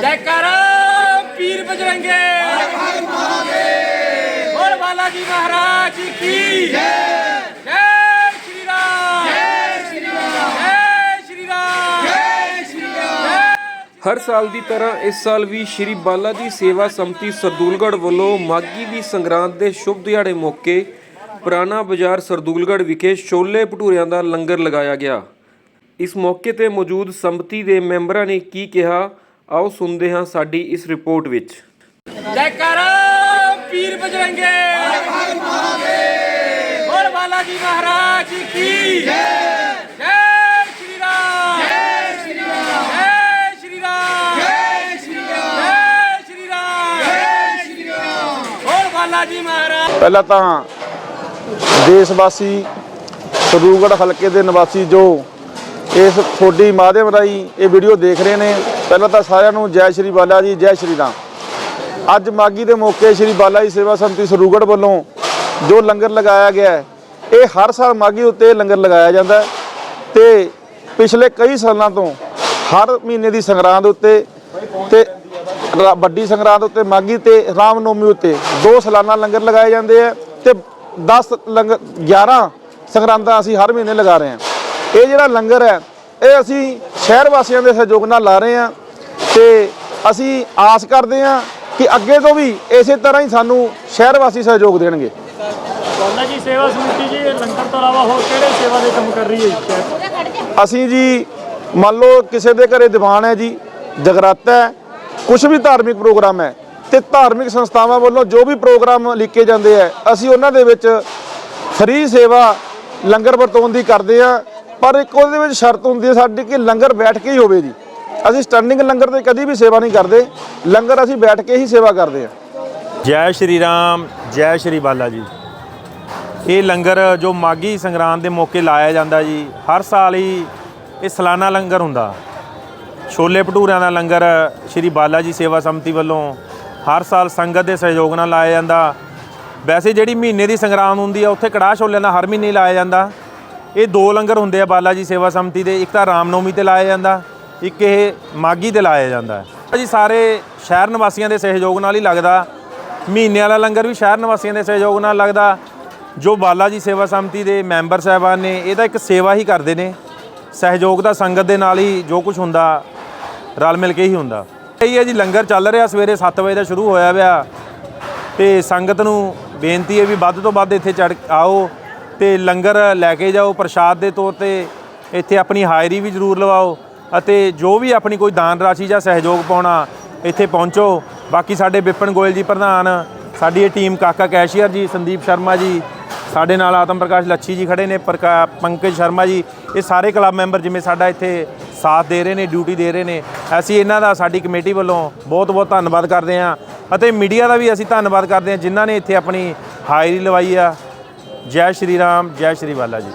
ਜੈਕਾਰਾ ਪੀਰ ਬਜਰੰਗੇ। ਬੋਲ ਬਾਲਾ ਜੀ ਮਹਾਰਾਜ ਕੀ? ਜੈ ਜੈ ਸ਼੍ਰੀ ਰਾਮ। ਜੈ ਸ਼੍ਰੀ ਰਾਮ। ਜੈ ਸ਼੍ਰੀ ਰਾਮ ਜੈ ਸ਼੍ਰੀ ਰਾਮ ਹਰ ਸਾਲ ਦੀ ਤਰ੍ਹਾਂ ਇਸ ਸਾਲ ਵੀ ਸ਼੍ਰੀ ਬਾਲਾ ਜੀ ਸੇਵਾ ਸੰਮਤੀ ਸਰਦੂਲਗੜ੍ਹ ਵੱਲੋਂ ਮਾਗੀ ਦੀ ਸੰਗਰਾਂਦ ਦੇ ਸ਼ੁਭ ਦਿਹਾੜੇ ਮੌਕੇ ਪੁਰਾਣਾ ਬਾਜ਼ਾਰ ਸਰਦੂਲਗੜ੍ਹ ਵਿਖੇ ਛੋਲੇ ਭਟੂਰਿਆਂ ਦਾ ਲੰਗਰ ਲਗਾਇਆ ਗਿਆ। ਇਸ ਮੌਕੇ ਤੇ ਮੌਜੂਦ ਸੰਮਤੀ ਦੇ ਮੈਂਬਰਾਂ ਨੇ ਕੀ ਕਿਹਾ ਆਓ ਸੁਣਦੇ ਹਾਂ ਸਾਡੀ ਇਸ ਰਿਪੋਰਟ ਵਿੱਚ। ਜੈਕਾਰਾ ਪੀਰ ਬਜਰੰਗੇ। ਬੋਲ ਬਾਲਾ ਜੀ ਮਹਾਰਾਜ ਕੀ? ਜੈ। ਜੈ ਸ਼੍ਰੀ ਰਾਮ। ਜੈ ਸ਼੍ਰੀ ਰਾਮ। ਜੈ ਸ਼੍ਰੀ ਰਾਮ। ਜੈ ਸ਼੍ਰੀ ਰਾਮ। ਜੈ ਸ਼੍ਰੀ ਰਾਮ। ਜੈ ਸ਼੍ਰੀ ਰਾਮ। ਬੋਲ ਬਾਲਾ ਜੀ ਮਹਾਰਾਜ। ਪਹਿਲਾਂ ਤਾਂ ਦੇਸ਼ ਵਾਸੀ ਸਰੂਗੜ ਹਲਕੇ ਦੇ ਨਿਵਾਸੀ ਜੋ ਇਸ ਤੁਹਾਡੀ ਮਾਧਿਅਮ ਰਾਹੀਂ ਇਹ ਵੀਡੀਓ ਦੇਖ ਰਹੇ ਨੇ ਪਹਿਲਾਂ ਤਾਂ ਸਾਰਿਆਂ ਨੂੰ ਜੈ ਸ਼੍ਰੀ ਬਾਲਾ ਜੀ, ਜੈ ਸ਼੍ਰੀ ਰਾਮ। ਅੱਜ ਮਾਗੀ ਦੇ ਮੌਕੇ ਸ਼੍ਰੀ ਬਾਲਾ ਜੀ ਸੇਵਾ ਸੰਮਤੀ ਸਰੂਗੜ ਵੱਲੋਂ ਜੋ ਲੰਗਰ ਲਗਾਇਆ ਗਿਆ ਇਹ ਹਰ ਸਾਲ ਮਾਗੀ ਉੱਤੇ ਲੰਗਰ ਲਗਾਇਆ ਜਾਂਦਾ ਹੈ ਤੇ ਪਿਛਲੇ ਕਈ ਸਾਲਾਂ ਤੋਂ ਹਰ ਮਹੀਨੇ ਦੀ ਸੰਗਰਾਂਦ ਉੱਤੇ ਤੇ ਵੱਡੀ ਸੰਗਰਾਂਦ ਉੱਤੇ ਮਾਗੀ ਤੇ ਰਾਮਨੌਮੀ ਉੱਤੇ ਦੋ ਸਾਲਾਨਾ ਲੰਗਰ ਲਗਾਏ ਜਾਂਦੇ ਆ ਤੇ 10 ਲੰਗਰ 11 ਸੰਗਰਾਂਦਾਂ ਅਸੀਂ ਹਰ ਮਹੀਨੇ ਲਗਾ ਰਹੇ ਹਾਂ। ਇਹ ਜਿਹੜਾ ਲੰਗਰ ਹੈ, ਇਹ ਅਸੀਂ ਸ਼ਹਿਰ ਵਾਸੀਆਂ ਦੇ ਸਹਿਯੋਗ ਨਾਲ ਲਾ ਰਹੇ ਹਾਂ। ਤੇ ਅਸੀਂ ਆਸ ਕਰਦੇ ਹਾਂ ਕਿ ਅੱਗੇ ਤੋਂ ਵੀ ਇਸੇ ਤਰ੍ਹਾਂ ਹੀ ਸਾਨੂੰ ਸ਼ਹਿਰ ਵਾਸੀ ਸਹਿਯੋਗ ਦੇਣਗੇ ਬਾਲਾ ਜੀ ਸੇਵਾ ਸਮਿਤੀ ਜੀ ਲੰਗਰ ਤੋਂ ਇਲਾਵਾ ਹੋਰ ਕਿਹੜੇ ਸੇਵਾ ਦੇ ਕੰਮ ਕਰ ਰਹੀ ਹੈ? ਅਸੀਂ ਜੀ ਮੰਨ ਲਓ ਕਿਸੇ ਦੇ ਘਰੇ ਦੀਵਾਨ ਹੈ ਜੀ ਜਗਰਾਤਾ ਹੈ ਕੁਝ ਵੀ ਧਾਰਮਿਕ ਪ੍ਰੋਗਰਾਮ ਹੈ ਤੇ ਧਾਰਮਿਕ ਸੰਸਥਾਵਾਂ ਵੱਲੋਂ ਜੋ ਵੀ ਪ੍ਰੋਗਰਾਮ ਲਿਖੇ ਜਾਂਦੇ ਆ ਅਸੀਂ ਉਹਨਾਂ ਦੇ ਵਿੱਚ ਫ੍ਰੀ ਸੇਵਾ ਲੰਗਰ ਵਰਤਾਉਣ ਦੀ ਕਰਦੇ ਆ ਪਰ ਇੱਕ ਉਹਦੇ ਵਿੱਚ ਸ਼ਰਤ ਹੁੰਦੀ ਹੈ ਸਾਡੀ ਕਿ ਲੰਗਰ ਬੈਠ ਕੇ ਹੀ ਹੋਵੇ ਜੀ ਅਸੀਂ ਸਟੈਂਡਿੰਗ ਲੰਗਰ ਤੇ ਕਦੀ ਵੀ ਸੇਵਾ ਨਹੀਂ ਕਰਦੇ। ਲੰਗਰ ਅਸੀਂ ਬੈਠ ਕੇ ਹੀ ਸੇਵਾ ਕਰਦੇ ਹਾਂ। ਜੈ ਸ਼੍ਰੀ ਰਾਮ, ਜੈ ਸ਼੍ਰੀ ਬਾਲਾ ਜੀ। ਇਹ ਲੰਗਰ ਜੋ ਮਾਗੀ ਸੰਗਰਾਂਦ ਦੇ ਮੌਕੇ ਲਾਇਆ ਜਾਂਦਾ ਜੀ, ਹਰ ਸਾਲ ਹੀ ਇਹ ਸਾਲਾਨਾ ਲੰਗਰ ਹੁੰਦਾ। ਛੋਲੇ ਭਟੂਰਿਆਂ ਦਾ ਲੰਗਰ ਸ਼੍ਰੀ ਬਾਲਾ ਜੀ ਸੇਵਾ ਸੰਮਤੀ ਵੱਲੋਂ ਹਰ ਸਾਲ ਸੰਗਤ ਦੇ ਸਹਿਯੋਗ ਨਾਲ ਲਾਇਆ ਜਾਂਦਾ। ਵੈਸੇ ਜਿਹੜੀ ਮਹੀਨੇ ਦੀ ਸੰਗਰਾਂਦ ਹੁੰਦੀ ਆ, ਉੱਥੇ ਕੜਾਹ ਛੋਲਿਆਂ ਦਾ ਹਰ ਮਹੀਨੇ ਲਾਇਆ ਜਾਂਦਾ। ਇਹ ਦੋ ਲੰਗਰ ਹੁੰਦੇ ਆ ਬਾਲਾ ਜੀ ਸੇਵਾ ਸੰਮਤੀ ਦੇ, ਇੱਕ ਤਾਂ ਰਾਮਨੌਮੀ ਤੇ ਲਾਇਆ ਜਾਂਦਾ। ਇੱਕ ਇਹ ਮਾਗੀ ਤੇ ਲਾਇਆ ਜਾਂਦਾ ਹੈ। ਜੀ ਸਾਰੇ ਸ਼ਹਿਰ ਨਿਵਾਸੀਆਂ ਦੇ ਸਹਿਯੋਗ ਨਾਲ ਹੀ ਲੱਗਦਾ। ਮਹੀਨੇ ਵਾਲਾ ਲੰਗਰ ਵੀ ਸ਼ਹਿਰ ਨਿਵਾਸੀਆਂ ਦੇ ਸਹਿਯੋਗ ਨਾਲ ਲੱਗਦਾ। ਜੋ ਬਾਲਾ ਜੀ ਸੇਵਾ ਸੰਮਤੀ ਦੇ ਮੈਂਬਰ ਸਾਹਿਬਾਨ ਨੇ ਇਹਦਾ ਇੱਕ ਸੇਵਾ ਹੀ ਕਰਦੇ ਨੇ। ਸਹਿਯੋਗ ਦਾ ਸੰਗਤ ਦੇ ਨਾਲ ਹੀ ਜੋ ਕੁਝ ਹੁੰਦਾ, ਰਲ ਮਿਲ ਕੇ ਹੀ ਹੁੰਦਾ। ਇਹ ਹੈ ਜੀ, ਲੰਗਰ ਚੱਲ ਰਿਹਾ ਸਵੇਰੇ 7 ਵਜੇ ਦਾ ਸ਼ੁਰੂ ਹੋਇਆ ਵਿਆ ਤੇ ਸੰਗਤ ਨੂੰ ਬੇਨਤੀ ਹੈ ਵੀ ਵੱਧ ਤੋਂ ਵੱਧ ਇੱਥੇ ਚੜ ਆਓ ਤੇ ਲੰਗਰ ਲੈ ਕੇ ਜਾਓ ਪ੍ਰਸ਼ਾਦ ਦੇ ਤੌਰ ਤੇ। ਇੱਥੇ ਆਪਣੀ ਹਾਇਰੀ ਵੀ ਜ਼ਰੂਰ ਲਵਾਓ। ਅਤੇ ਜੋ ਵੀ ਆਪਣੀ ਕੋਈ ਦਾਨ ਰਾਸ਼ੀ ਜਾਂ ਸਹਿਯੋਗ ਪਾਉਣਾ, ਇੱਥੇ ਪਹੁੰਚੋ। ਬਾਕੀ ਸਾਡੇ ਵਿਪਨ ਗੋਇਲ ਜੀ ਪ੍ਰਧਾਨ, ਸਾਡੀ ਇਹ ਟੀਮ ਕਾਕਾ ਕੈਸ਼ੀਅਰ ਜੀ, ਸੰਦੀਪ ਸ਼ਰਮਾ ਜੀ, ਸਾਡੇ ਨਾਲ ਆਤਮ ਪ੍ਰਕਾਸ਼ ਲੱਛੀ ਜੀ ਖੜੇ ਨੇ, ਪ੍ਰਕਾ- ਪੰਕਜ ਸ਼ਰਮਾ ਜੀ, ਇਹ ਸਾਰੇ ਕਲੱਬ ਮੈਂਬਰ ਜਿਵੇਂ ਸਾਡਾ ਇੱਥੇ ਸਾਥ ਦੇ ਰਹੇ ਨੇ, ਡਿਊਟੀ ਦੇ ਰਹੇ ਨੇ, ਅਸੀਂ ਇਹਨਾਂ ਦਾ, ਸਾਡੀ ਕਮੇਟੀ ਵੱਲੋਂ ਬਹੁਤ ਬਹੁਤ ਧੰਨਵਾਦ ਕਰਦੇ ਹਾਂ। ਅਤੇ ਮੀਡੀਆ ਦਾ ਵੀ ਅਸੀਂ ਧੰਨਵਾਦ ਕਰਦੇ ਹਾਂ, ਜਿਨ੍ਹਾਂ ਨੇ ਇੱਥੇ ਆਪਣੀ ਹਾਜ਼ਰੀ ਲਵਾਈ ਆ। ਜੈ ਸ਼੍ਰੀ ਰਾਮ, ਜੈ ਸ਼੍ਰੀ ਬਾਲਾ ਜੀ।